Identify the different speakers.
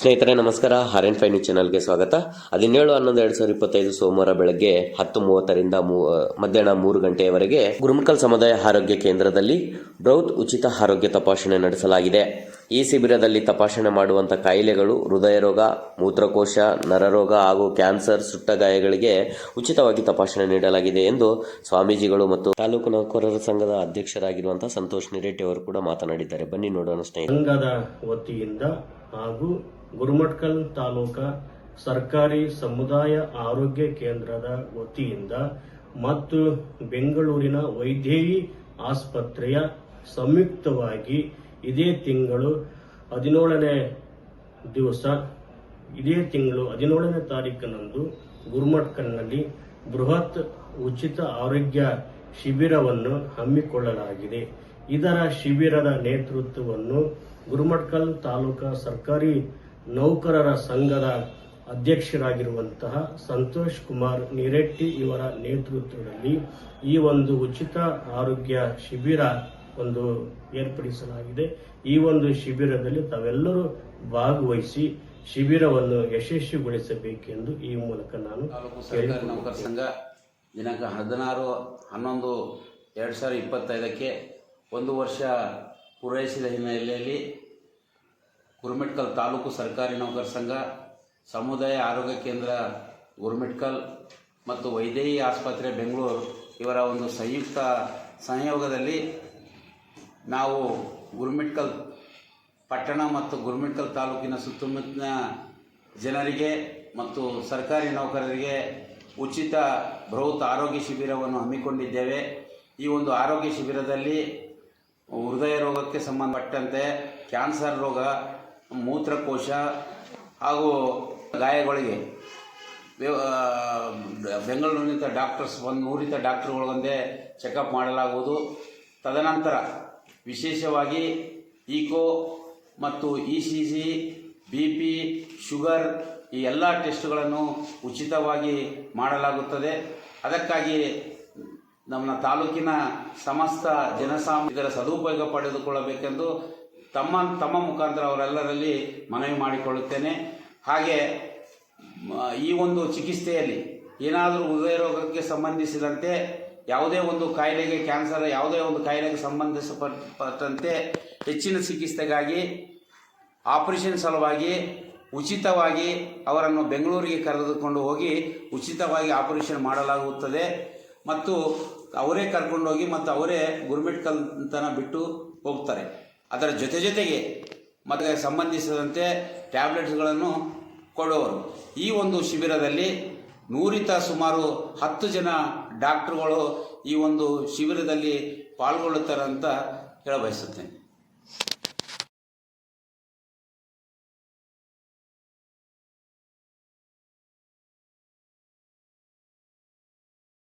Speaker 1: ಸ್ನೇಹಿತರೆ, ನಮಸ್ಕಾರ. ಹಾರ್ and news ಚಾನಲ್ಗೆ ಸ್ವಾಗತ. ಹದಿನೇಳು, ಹನ್ನೊಂದು, ಎರಡು ಸಾವಿರದ ಇಪ್ಪತ್ತೈದು ಸೋಮವಾರ ಬೆಳಗ್ಗೆ ಹತ್ತು ಮೂವತ್ತರಿಂದ ಮಧ್ಯಾಹ್ನ ಮೂರು ಗಂಟೆಯವರೆಗೆ ಗುರುಮಕಲ್ ಸಮುದಾಯ ಆರೋಗ್ಯ ಕೇಂದ್ರದಲ್ಲಿ ಬೃಹತ್ ಉಚಿತ ಆರೋಗ್ಯ ತಪಾಸಣೆ ನಡೆಸಲಾಗಿದೆ. ಈ ಶಿಬಿರದಲ್ಲಿ ತಪಾಸಣೆ ಮಾಡುವಂಥ ಕಾಯಿಲೆಗಳು ಹೃದಯ ರೋಗ ಮೂತ್ರಕೋಶ, ನರರೋಗ ಹಾಗೂ ಕ್ಯಾನ್ಸರ್, ಸುಟ್ಟ ಗಾಯಗಳಿಗೆ ಉಚಿತವಾಗಿ ತಪಾಸಣೆ ನೀಡಲಾಗಿದೆ ಎಂದು ಸ್ವಾಮೀಜಿಗಳು ಮತ್ತು ತಾಲೂಕು ನೌಕರರ ಸಂಘದ ಅಧ್ಯಕ್ಷರಾಗಿರುವಂತಹ ಸಂತೋಷ್ ನಿರೇಟಿ ಅವರು ಕೂಡ ಮಾತನಾಡಿದ್ದಾರೆ. ಬನ್ನಿ ನೋಡೋಣ ಸ್ನೇಹಿತರೆ.
Speaker 2: ಸಂಘದ ವತಿಯಿಂದ ಹಾಗೂ ಗುರುಮಟ್ಕಲ್ ತಾಲೂಕ ಸರ್ಕಾರಿ ಸಮುದಾಯ ಆರೋಗ್ಯ ಕೇಂದ್ರದ ವತಿಯಿಂದ ಮತ್ತು ಬೆಂಗಳೂರಿನ ವೈದ್ಯೇಯಿ ಆಸ್ಪತ್ರೆಯ ಸಂಯುಕ್ತವಾಗಿ ಇದೇ ತಿಂಗಳು ಹದಿನೇಳನೇ ದಿವಸ, ಇದೇ ತಿಂಗಳು ಹದಿನೇಳನೇ ತಾರೀಕಿನಂದು ಗುರುಮಟ್ಕಲ್ನಲ್ಲಿ ಬೃಹತ್ ಉಚಿತ ಆರೋಗ್ಯ ಶಿಬಿರವನ್ನು ಹಮ್ಮಿಕೊಳ್ಳಲಾಗಿದೆ. ಇದರ ಶಿಬಿರದ ನೇತೃತ್ವವನ್ನು ಗುರುಮಟ್ಕಲ್ ತಾಲೂಕಾ ಸರ್ಕಾರಿ ನೌಕರರ ಸಂಘದ ಅಧ್ಯಕ್ಷರಾಗಿರುವಂತಹ ಸಂತೋಷ್ ಕುಮಾರ್ ನಿರೆಟ್ಟಿ ಇವರ ನೇತೃತ್ವದಲ್ಲಿ ಈ ಒಂದು ಉಚಿತ ಆರೋಗ್ಯ ಶಿಬಿರ ಒಂದು ಏರ್ಪಡಿಸಲಾಗಿದೆ. ಈ ಒಂದು ಶಿಬಿರದಲ್ಲಿ ತಾವೆಲ್ಲರೂ ಭಾಗವಹಿಸಿ ಶಿಬಿರವನ್ನು ಯಶಸ್ವಿಗೊಳಿಸಬೇಕೆಂದು ಈ ಮೂಲಕ ನಾನು
Speaker 3: ಸರ್ಕಾರಿ ನೌಕರ ಸಂಘ ದಿನಾಂಕ ಹದಿನಾರು ಹನ್ನೊಂದು ಎರಡು ಸಾವಿರದ ಇಪ್ಪತ್ತೈದಕ್ಕೆ ಒಂದು ವರ್ಷ ಪೂರೈಸಿದ ಹಿನ್ನೆಲೆಯಲ್ಲಿ ಗುರುಮಿಟ್ಕಲ್ ತಾಲೂಕು ಸರ್ಕಾರಿ ನೌಕರ ಸಂಘ, ಸಮುದಾಯ ಆರೋಗ್ಯ ಕೇಂದ್ರ ಗುರುಮಿಟ್ಕಲ್ ಮತ್ತು ವೈದೇಹಿ ಆಸ್ಪತ್ರೆ ಬೆಂಗಳೂರು ಇವರ ಒಂದು ಸಂಯುಕ್ತ ಸಂಯೋಗದಲ್ಲಿ ನಾವು ಗುರುಮಿಟ್ಕಲ್ ಪಟ್ಟಣ ಮತ್ತು ಗುರುಮಿಟ್ಕಲ್ ತಾಲೂಕಿನ ಸುತ್ತಮುತ್ತಲಿನ ಜನರಿಗೆ ಮತ್ತು ಸರ್ಕಾರಿ ನೌಕರರಿಗೆ ಉಚಿತ ಬೃಹತ್ ಆರೋಗ್ಯ ಶಿಬಿರವನ್ನು ಹಮ್ಮಿಕೊಂಡಿದ್ದೇವೆ. ಈ ಒಂದು ಆರೋಗ್ಯ ಶಿಬಿರದಲ್ಲಿ ಹೃದಯ ರೋಗಕ್ಕೆ ಸಂಬಂಧಪಟ್ಟಂತೆ ಕ್ಯಾನ್ಸರ್ ರೋಗ ಮೂತ್ರಕೋಶ ಹಾಗೂ ಗಾಯಗಳಿಗೆ. ಬೆಂಗಳೂರಿನಿಂದ ಡಾಕ್ಟರ್ಸ್, ಒಂದು ನೂರಿತ ಡಾಕ್ಟ್ರುಗಳೊಂದೇ ಚೆಕಪ್ ಮಾಡಲಾಗುವುದು. ತದನಂತರ ವಿಶೇಷವಾಗಿ ಈಕೋ ಮತ್ತು E C C B P sugar ಈ ಎಲ್ಲ ಟೆಸ್ಟ್ಗಳನ್ನು ಉಚಿತವಾಗಿ ಮಾಡಲಾಗುತ್ತದೆ. ಅದಕ್ಕಾಗಿ ನಮ್ಮ ತಾಲೂಕಿನ ಸಮಸ್ತ ಜನಸಾಮ ಇದರ ಸದುಪಯೋಗ ಪಡೆದುಕೊಳ್ಳಬೇಕೆಂದು ತಮ್ಮ ತಮ್ಮ ಮುಖಾಂತರ ಅವರೆಲ್ಲರಲ್ಲಿ ಮನವಿ ಮಾಡಿಕೊಳ್ಳುತ್ತೇನೆ. ಹಾಗೆ ಈ ಒಂದು ಚಿಕಿತ್ಸೆಯಲ್ಲಿ ಏನಾದರೂ ಹೃದಯ ರೋಗಕ್ಕೆ ಸಂಬಂಧಿಸಿದಂತೆ ಯಾವುದೇ ಒಂದು ಕಾಯಿಲೆಗೆ ಕ್ಯಾನ್ಸರ್ ಯಾವುದೇ ಒಂದು ಕಾಯಿಲೆಗೆ ಸಂಬಂಧಿಸಪಟ್ಟಂತೆ ಹೆಚ್ಚಿನ ಚಿಕಿತ್ಸೆಗಾಗಿ ಆಪರೇಷನ್ ಸಲುವಾಗಿ ಉಚಿತವಾಗಿ ಅವರನ್ನು ಬೆಂಗಳೂರಿಗೆ ಕರೆದುಕೊಂಡು ಹೋಗಿ ಉಚಿತವಾಗಿ ಆಪರೇಷನ್ ಮಾಡಲಾಗುತ್ತದೆ. ಮತ್ತು ಅವರೇ ಕರ್ಕೊಂಡೋಗಿ ಮತ್ತು ಅವರೇ ಗುರುಮಿಟ್ಕಲ್ ತನ ಬಿಟ್ಟು ಹೋಗ್ತಾರೆ. ಅದರ ಜೊತೆ ಜೊತೆಗೆ ಮತ್ತೆ ಸಂಬಂಧಿಸಿದಂತೆ ಟ್ಯಾಬ್ಲೆಟ್ಸ್ಗಳನ್ನು ಕೊಡುವರು ಈ ಒಂದು ಶಿಬಿರದಲ್ಲಿ ನೂರಿತ ಸುಮಾರು ಹತ್ತು ಜನ ಡಾಕ್ಟ್ರುಗಳು ಈ ಒಂದು ಶಿಬಿರದಲ್ಲಿ ಪಾಲ್ಗೊಳ್ಳುತ್ತಾರೆ ಅಂತ ಹೇಳಬಯಸುತ್ತೇನೆ.